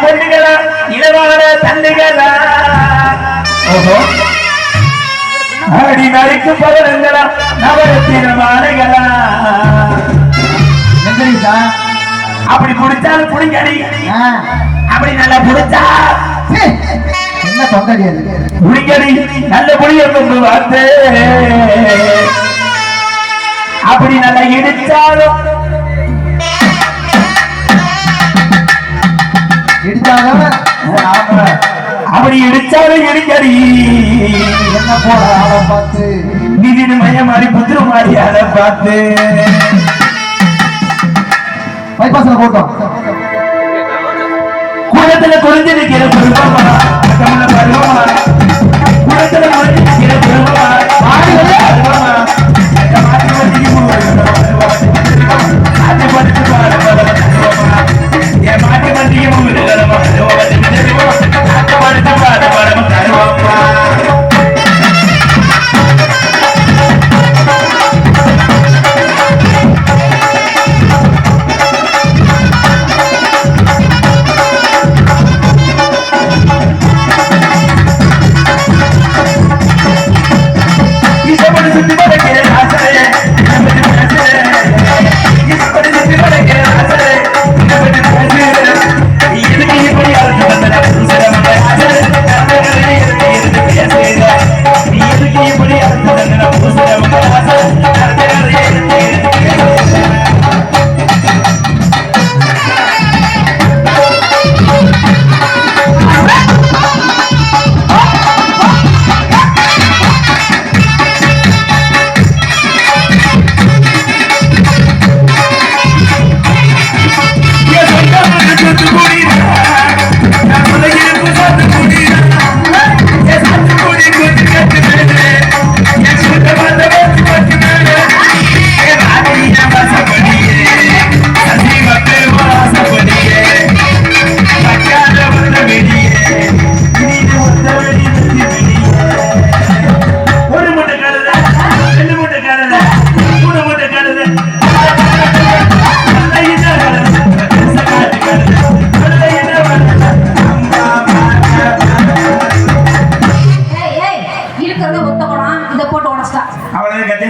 பொண்ணுகளா இளவான தந்துகளா? ஓஹோ. ஆடி நறுக்கு பவனங்களா நவரத்தின மாலைகளா? அப்படி புடிச்சாலும் புடிங்கடி ஆ. அப்படி நல்லா புடிச்சா சீ, என்ன தொண்டடி அது புடிங்கடி நல்ல புளிய கொண்டு வார்த்தை அப்படி நல்லா இடிச்சாலும் அப்படி இடிச்சாலும் இடிக்கடி. என்ன போற ஆளை பார்த்து. நிதினு மைய மாதிரி புத்திர மாதிரி அதை பார்த்து பைபாஸ்ல போட்டோம். குளத்துல குறைஞ்சிருக்கிற குடும்பமா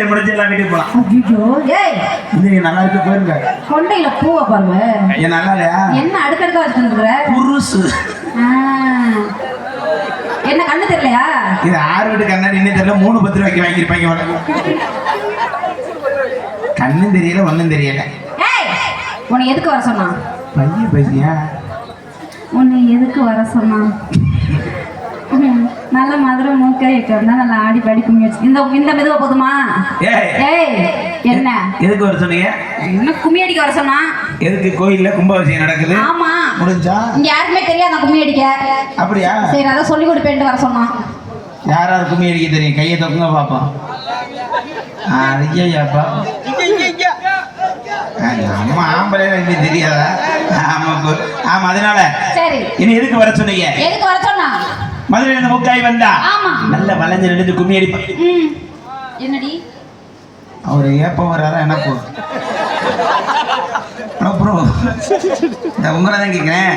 முடிச்சு எல்லாம் வீட்டுக்கு போலாம். ஐயையோ, ஏய், இது நல்லா இருக்கு போயிருங்க. கொண்டையில பூவை பாருங்க. ஏன் நல்லா இல்லையா? என்ன அடுக்கடுக்கா வச்சுருக்குற புருசு. என்ன கண்ணு தெரியலையா? இது ஆறு வீட்டு கண்ணாடி இன்னும் தெரியல. மூணு பத்து ரூபாய்க்கு வாங்கியிருப்பாங்க போல. கண்ணும் தெரியல ஒண்ணும் தெரியல. ஏய் உன்னை எதுக்கு வர சொன்னான்? பையன் பையன். உன்னை எதுக்கு வர சொன்னான்? நல்ல மதுரை மூக்க இருந்தா நல்லா ஆடி பாடி கும்மி வச்சு இந்த இந்த மெதுவா போதுமா? ஏய். ஏய் என்ன? எதுக்கு வர சொன்னீங்க? என்ன கும்மி அடிக்க வர சொன்னா? எதுக்கு கோயில்ல கும்பாபிஷேகம் நடக்குது? ஆமா. முடிஞ்சா? இங்க யாருக்குமே தெரியாது கும்மி அடிக்க. அப்படியா? சரி அதான் சொல்லி கொடுப்பேன்ட்டு வர சொன்னான். யார் யார் கும்மி அடிக்க தெரியும்? கையை தொக்குங்க பார்ப்போம் ஐயாப்பா நம்ம ஆம்பளை எனக்கு தெரியாதா? ஆமா ஆமா அதனால சரி. இனி எதுக்கு வர சொன்னீங்க? எதுக்கு வர சொன்னா? மதுரை இந்த முக்காய் வந்தா? ஆமா. நல்ல வளைஞ்சு நின்று கும்மி அடிப்பேன் ம். என்னடி? அவர் ஏப்ப வர்றாரா ப்ரோ ப்ரோ இந்த உங்களை தான் கேட்குறேன்